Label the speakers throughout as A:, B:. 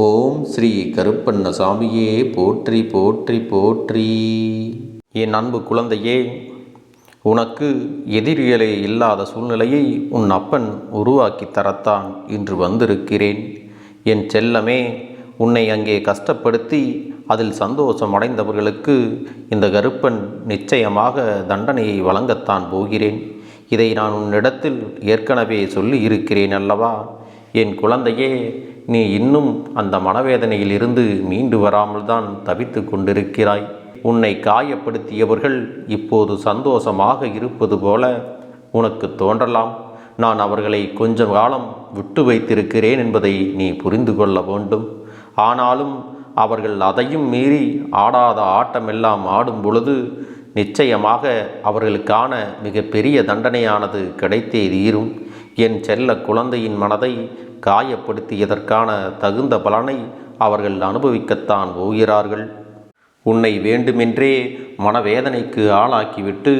A: ஓம் ஸ்ரீ கருப்பண்ணசாமியே போற்றி போற்றி போற்றி. என் அன்பு குழந்தையே உனக்கு எதிரிகளே இல்லாத சூழ்நிலையை உன் அப்பன் உருவாக்கி தரத்தான் இன்று வந்திருக்கிறேன். என் செல்லமே உன்னை அங்கே கஷ்டப்படுத்தி அதில் சந்தோஷம் அடைந்தவர்களுக்கு இந்த கருப்பன் நிச்சயமாக தண்டனையை வழங்கத்தான் போகிறேன். இதை நான் உன்னிடத்தில் ஏற்கனவே சொல்லி இருக்கிறேன் அல்லவா? என் குழந்தையே நீ இன்னும் அந்த மனவேதனையில் இருந்து மீண்டு வராமல் தான் தவித்து கொண்டிருக்கிறாய். உன்னை காயப்படுத்தியவர்கள் இப்போது சந்தோஷமாக இருப்பது போல உனக்கு தோன்றலாம். நான் அவர்களை கொஞ்ச காலம் விட்டு வைத்திருக்கிறேன் என்பதை நீ புரிந்து கொள்ள வேண்டும். ஆனாலும் அவர்கள் அதையும் மீறி ஆடாத ஆட்டமெல்லாம் ஆடும் பொழுது நிச்சயமாக அவர்களுக்கான மிகப்பெரிய தண்டனையானது கிடைத்தே தீரும். என் செல்ல குழந்தையின் மனதை காயப்படுத்தியதற்கான தகுந்த பலனை அவர்கள் அனுபவிக்கத்தான் போகிறார்கள். உன்னை வேண்டுமென்றே மனவேதனைக்கு ஆளாக்கிவிட்டு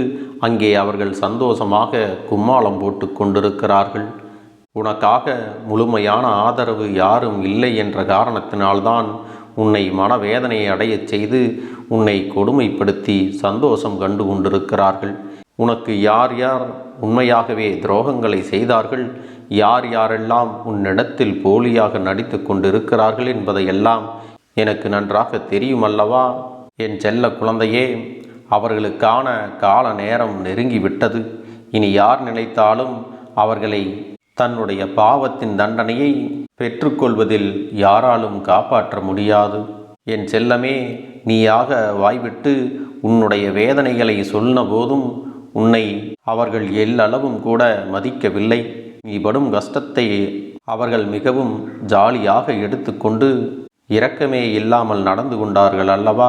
A: அங்கே அவர்கள் சந்தோஷமாக கும்மாளம் போட்டு கொண்டிருக்கிறார்கள். உனக்காக முழுமையான ஆதரவு யாரும் இல்லை என்ற காரணத்தினால்தான் உன்னை மனவேதனையை அடையச் செய்து உன்னை கொடுமைப்படுத்தி சந்தோஷம் கண்டு கொண்டிருக்கிறார்கள். உனக்கு யார் யார் உண்மையாகவே துரோகங்களை செய்தார்கள்? யார் யாரெல்லாம் உன்னிடத்தில் போலியாக நடித்து கொண்டிருக்கிறார்கள் என்பதையெல்லாம் எனக்கு நன்றாக தெரியும் அல்லவா என் செல்ல குழந்தையே அவர்களுக்கான கால நேரம் நெருங்கிவிட்டது. இனி யார் நினைத்தாலும் அவர்களை தன்னுடைய பாவத்தின் தண்டனையை பெற்றுக்கொள்வதில் யாராலும் காப்பாற்ற முடியாது. என் செல்லமே நீயாக வாய்விட்டு உன்னுடைய வேதனைகளை சொன்ன போதும் உன்னை அவர்கள் எல்லளவும் கூட மதிக்கவில்லை. நீ படும் கஷ்டத்தை அவர்கள் மிகவும் ஜாலியாக எடுத்துக்கொண்டு இரக்கமே இல்லாமல் நடந்து கொண்டார்கள் அல்லவா?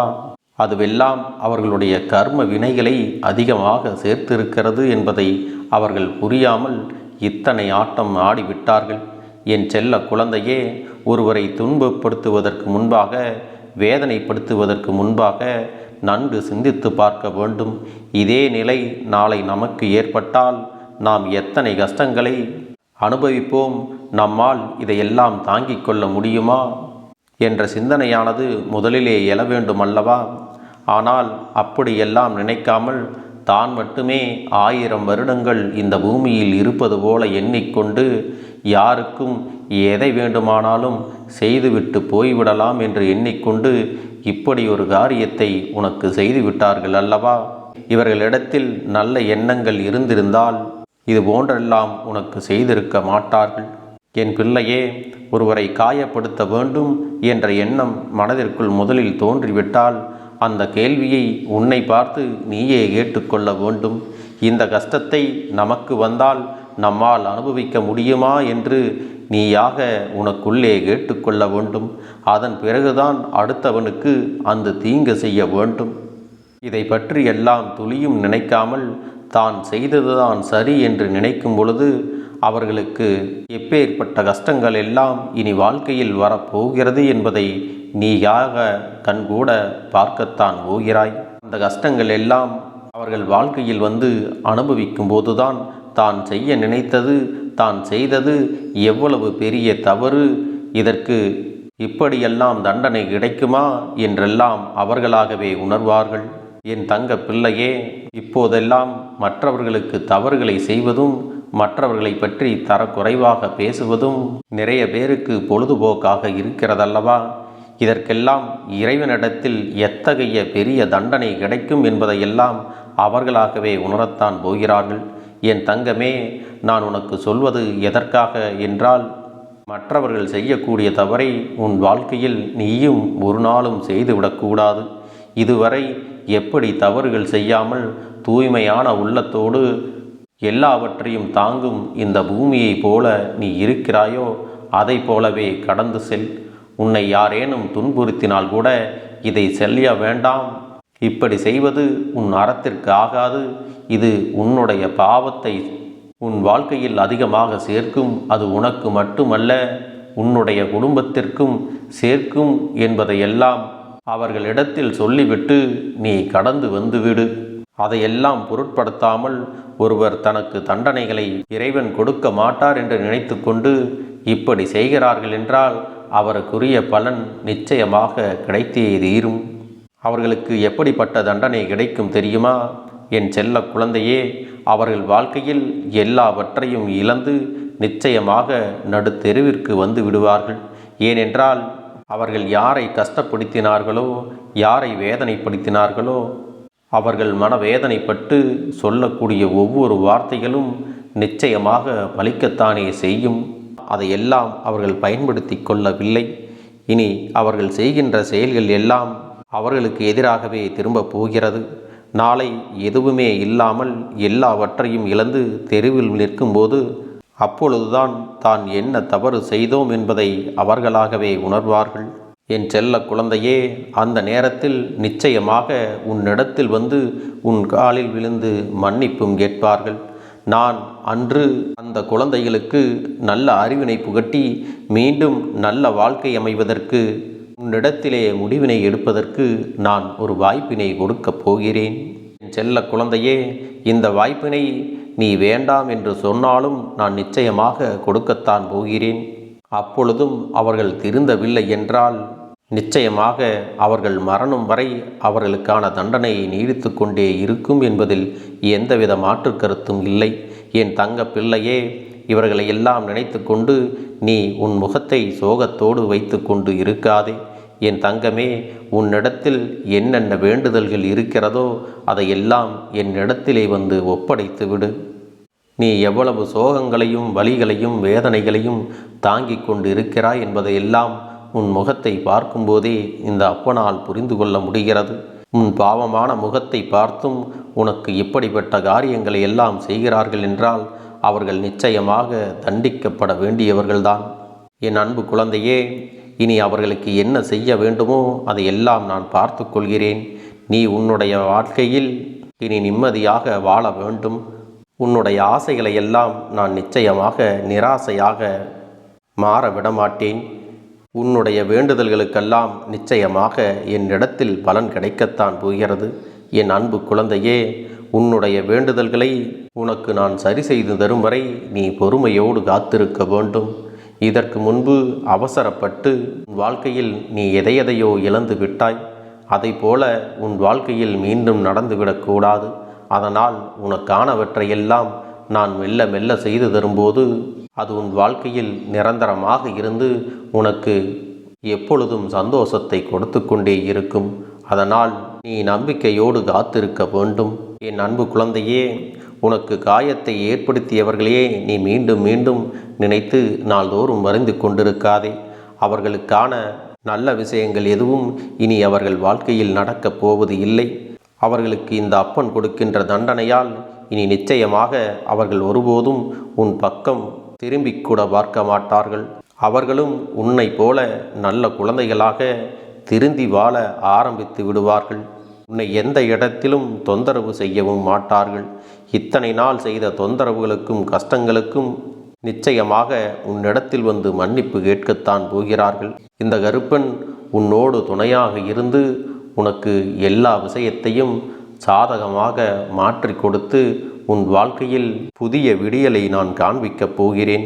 A: அதுவெல்லாம் அவர்களுடைய கர்ம வினைகளை அதிகமாக சேர்த்திருக்கிறது என்பதை அவர்கள் புரியாமல் இத்தனை ஆட்டம் ஆடிவிட்டார்கள். என் செல்ல குழந்தையே ஒருவரை துன்பப்படுத்துவதற்கு முன்பாக வேதனைப்படுத்துவதற்கு முன்பாக நன்கு சிந்தித்து பார்க்க வேண்டும். இதே நிலை நாளை நமக்கு ஏற்பட்டால் நாம் எத்தனை கஷ்டங்களை அனுபவிப்போம். நம்மால் இதையெல்லாம் தாங்கிக் கொள்ள முடியுமா? என்ற சிந்தனையானது முதலிலே எழ வேண்டும் அல்லவா ஆனால் அப்படியெல்லாம் நினைக்காமல் தான் மட்டுமே ஆயிரம் வருடங்கள் இந்த பூமியில் இருப்பது போல எண்ணிக்கொண்டு யாருக்கும் எதை வேண்டுமானாலும் செய்துவிட்டு போய்விடலாம் என்று எண்ணிக்கொண்டு இப்படி ஒரு காரியத்தை உனக்கு செய்துவிட்டார்கள் அல்லவா? இவர்களிடத்தில் நல்ல எண்ணங்கள் இருந்திருந்தால் இது போன்றெல்லாம் உனக்கு செய்திருக்க மாட்டார்கள். என் பிள்ளையே ஒருவரை காயப்படுத்த வேண்டும் என்ற எண்ணம் மனதிற்குள் முதலில் தோன்றிவிட்டால் அந்த கேள்வியை உன்னை பார்த்து நீயே கேட்டுக்கொள்ள வேண்டும். இந்த கஷ்டத்தை நமக்கு வந்தால் நம்மால் அனுபவிக்க முடியுமா என்று நீயாக உனக்குள்ளே கேட்டுக்கொள்ள வேண்டும். அதன் பிறகுதான் அடுத்தவனுக்கு அந்த தீங்கு செய்ய வேண்டும். இதை பற்றி எல்லாம் துளியும் நினைக்காமல் தான் செய்ததுதான் சரி என்று நினைக்கும் பொழுது அவர்களுக்கு எப்பேற்பட்ட கஷ்டங்கள் எல்லாம் இனி வாழ்க்கையில் வரப்போகிறது என்பதை நீயாக கண்கூட பார்க்கத்தான் போகிறாய். அந்த கஷ்டங்கள் எல்லாம் அவர்கள் வாழ்க்கையில் வந்து அனுபவிக்கும் போதுதான் தான் செய்ய நினைத்தது தான் செய்தது எவ்வளவு பெரிய தவறு இதற்கு இப்படியெல்லாம் தண்டனை கிடைக்குமா என்றெல்லாம் அவர்களாகவே உணர்வார்கள். என் தங்க பிள்ளையே இப்போதெல்லாம் மற்றவர்களுக்கு தவறுகளை செய்வதும் மற்றவர்களை பற்றி தரக்குறைவாக பேசுவதும் நிறைய பேருக்கு பொழுதுபோக்காக இருக்கிறதல்லவா? இதற்கெல்லாம் இறைவனிடத்தில் எத்தகைய பெரிய தண்டனை கிடைக்கும் என்பதையெல்லாம் அவர்களாகவே உணரத்தான் போகிறார்கள். என் தங்கமே நான் உனக்கு சொல்வது எதற்காக என்றால் மற்றவர்கள் செய்யக்கூடிய தவறை உன் வாழ்க்கையில் நீயும் ஒரு நாளும் செய்துவிடக்கூடாது. இதுவரை எப்படி தவறுகள் செய்யாமல் தூய்மையான உள்ளத்தோடு எல்லாவற்றையும் தாங்கும் இந்த பூமியைப் போல நீ இருக்கிறாயோ அதை போலவே கடந்து செல். உன்னை யாரேனும் துன்புறுத்தினால் கூட இதை செல்ல வேண்டாம். இப்படி செய்வது உன் அறத்திற்கு ஆகாது. இது உன்னுடைய பாவத்தை உன் வாழ்க்கையில் அதிகமாக சேர்க்கும். அது உனக்கு மட்டுமல்ல உன்னுடைய குடும்பத்திற்கும் சேர்க்கும் என்பதையெல்லாம் அவர்களிடத்தில் சொல்லிவிட்டு நீ கடந்து வந்துவிடு. அதையெல்லாம் பொருட்படுத்தாமல் ஒருவர் தனக்கு தண்டனைகளை இறைவன் கொடுக்க மாட்டார் என்று நினைத்துக்கொண்டு இப்படி செய்கிறார்கள் என்றால் அவருக்குரிய பலன் நிச்சயமாக கிடைத்தே தீரும். அவர்களுக்கு எப்படிப்பட்ட தண்டனை கிடைக்கும் தெரியுமா? என் செல்ல குழந்தையே அவர்கள் வாழ்க்கையில் எல்லாவற்றையும் இழந்து நிச்சயமாக நடுத்தெருவிற்கு வந்து விடுவார்கள். ஏனென்றால் அவர்கள் யாரை கஷ்டப்படுத்தினார்களோ யாரை வேதனைப்படுத்தினார்களோ அவர்கள் மனவேதனைப்பட்டு சொல்லக்கூடிய ஒவ்வொரு வார்த்தைகளும் நிச்சயமாக பலிக்கத்தானே செய்யும். அதையெல்லாம் அவர்கள் பயன்படுத்தி கொள்ளவில்லை. இனி அவர்கள் செய்கின்ற செயல்கள் எல்லாம் அவர்களுக்கு எதிராகவே திரும்பப் போகிறது. நாளை எதுவுமே இல்லாமல் எல்லாவற்றையும் இழந்து தெருவில் நிற்கும்போது அப்பொழுதுதான் தான் என்ன தவறு செய்தோம் என்பதை அவர்களாகவே உணர்வார்கள். என் செல்ல குழந்தையே அந்த நேரத்தில் நிச்சயமாக உன்னிடத்தில் வந்து உன் காலில் விழுந்து மன்னிப்பும் கேட்பார்கள். நான் அன்று அந்த குழந்தைகளுக்கு நல்ல அறிவினை புகட்டி மீண்டும் நல்ல வாழ்க்கை அமைவதற்கு உன்னிடத்திலே முடிவினை எடுப்பதற்கு நான் ஒரு வாய்ப்பினை கொடுக்கப் போகிறேன். என் செல்ல குழந்தையே இந்த வாய்ப்பினை நீ வேண்டாம் என்று சொன்னாலும் நான் நிச்சயமாக கொடுக்கத்தான் போகிறேன். அப்பொழுதும் அவர்கள் திருந்தவில்லை என்றால் நிச்சயமாக அவர்கள் மரணம் வரை அவர்களுக்கான தண்டனை நீடித்து கொண்டே இருக்கும் என்பதில் எந்தவித மாற்று கருத்தும் இல்லை. என் தங்க பிள்ளையே இவர்களை எல்லாம் நினைத்து கொண்டு நீ உன் முகத்தை சோகத்தோடு வைத்து கொண்டு இருக்காதே. என் தங்கமே உன்னிடத்தில் என்னென்ன வேண்டுதல்கள் இருக்கிறதோ அதையெல்லாம் என்னிடத்திலே வந்து ஒப்படைத்து விடு. நீ எவ்வளவு சோகங்களையும் வலிகளையும் வேதனைகளையும் தாங்கிக் கொண்டு இருக்கிறாய் என்பதையெல்லாம் உன் முகத்தை பார்க்கும்போதே இந்த அப்பனால் புரிந்து கொள்ள முடிகிறது. உன் பாவமான முகத்தை பார்த்தும் உனக்கு இப்படிப்பட்ட காரியங்களை எல்லாம் செய்கிறார்கள் என்றால் அவர்கள் நிச்சயமாக தண்டிக்கப்பட வேண்டியவர்கள்தான். என் அன்பு குழந்தையே இனி அவர்களுக்கு என்ன செய்ய வேண்டுமோ அதையெல்லாம் நான் பார்த்து கொள்கிறேன் நீ உன்னுடைய வாழ்க்கையில் இனி நிம்மதியாக வாழ வேண்டும். உன்னுடைய ஆசைகளை எல்லாம் நான் நிச்சயமாக நிராசையாக மாற விடமாட்டேன். உன்னுடைய வேண்டுதல்களுக்கெல்லாம் நிச்சயமாக என்னிடத்தில் பலன் கிடைக்கத்தான் போகிறது. என் அன்பு குழந்தையே உன்னுடைய வேண்டுதல்களை உனக்கு நான் சரி செய்து தரும் வரை நீ பொறுமையோடு காத்திருக்க வேண்டும். இதற்கு முன்பு அவசரப்பட்டு உன் வாழ்க்கையில் நீ எதையெதையோ இழந்து விட்டாய் அதைப்போல உன் வாழ்க்கையில் மீண்டும் நடந்துவிடக்கூடாது அதனால் உனக்கானவற்றையெல்லாம் நான் மெல்ல மெல்ல செய்து தரும்போது அது உன் வாழ்க்கையில் நிரந்தரமாக இருந்து உனக்கு எப்பொழுதும் சந்தோஷத்தை கொடுத்து கொண்டே இருக்கும். அதனால் நீ நம்பிக்கையோடு காத்திருக்க வேண்டும். என் அன்பு குழந்தையே உனக்கு காயத்தை ஏற்படுத்தியவர்களையே நீ மீண்டும் மீண்டும் நினைத்து நாள்தோறும் மறைந்து கொண்டிருக்காதே. அவர்களுக்கான நல்ல விஷயங்கள் எதுவும் இனி அவர்கள் வாழ்க்கையில் நடக்கப் போவது இல்லை. அவர்களுக்கு இந்த அப்பன் கொடுக்கின்ற தண்டனையால் இனி நிச்சயமாக அவர்கள் ஒருபோதும் உன் பக்கம் திரும்பிக் கூட பார்க்க மாட்டார்கள். அவர்களும் உன்னை போல நல்ல குழந்தைகளாக திருந்தி வாழ ஆரம்பித்து விடுவார்கள். உன்னை எந்த இடத்திலும் தொந்தரவு செய்யவும் மாட்டார்கள். இத்தனை நாள் செய்த தொந்தரவுகளுக்கும் கஷ்டங்களுக்கும் நிச்சயமாக உன்னிடத்தில் வந்து மன்னிப்பு கேட்கத்தான் போகிறார்கள். இந்த கருப்பன் உன்னோடு துணையாக இருந்து உனக்கு எல்லா விஷயத்தையும் சாதகமாக மாற்றி கொடுத்து உன் வாழ்க்கையில் புதிய விடியலை நான் காண்பிக்கப் போகிறேன்.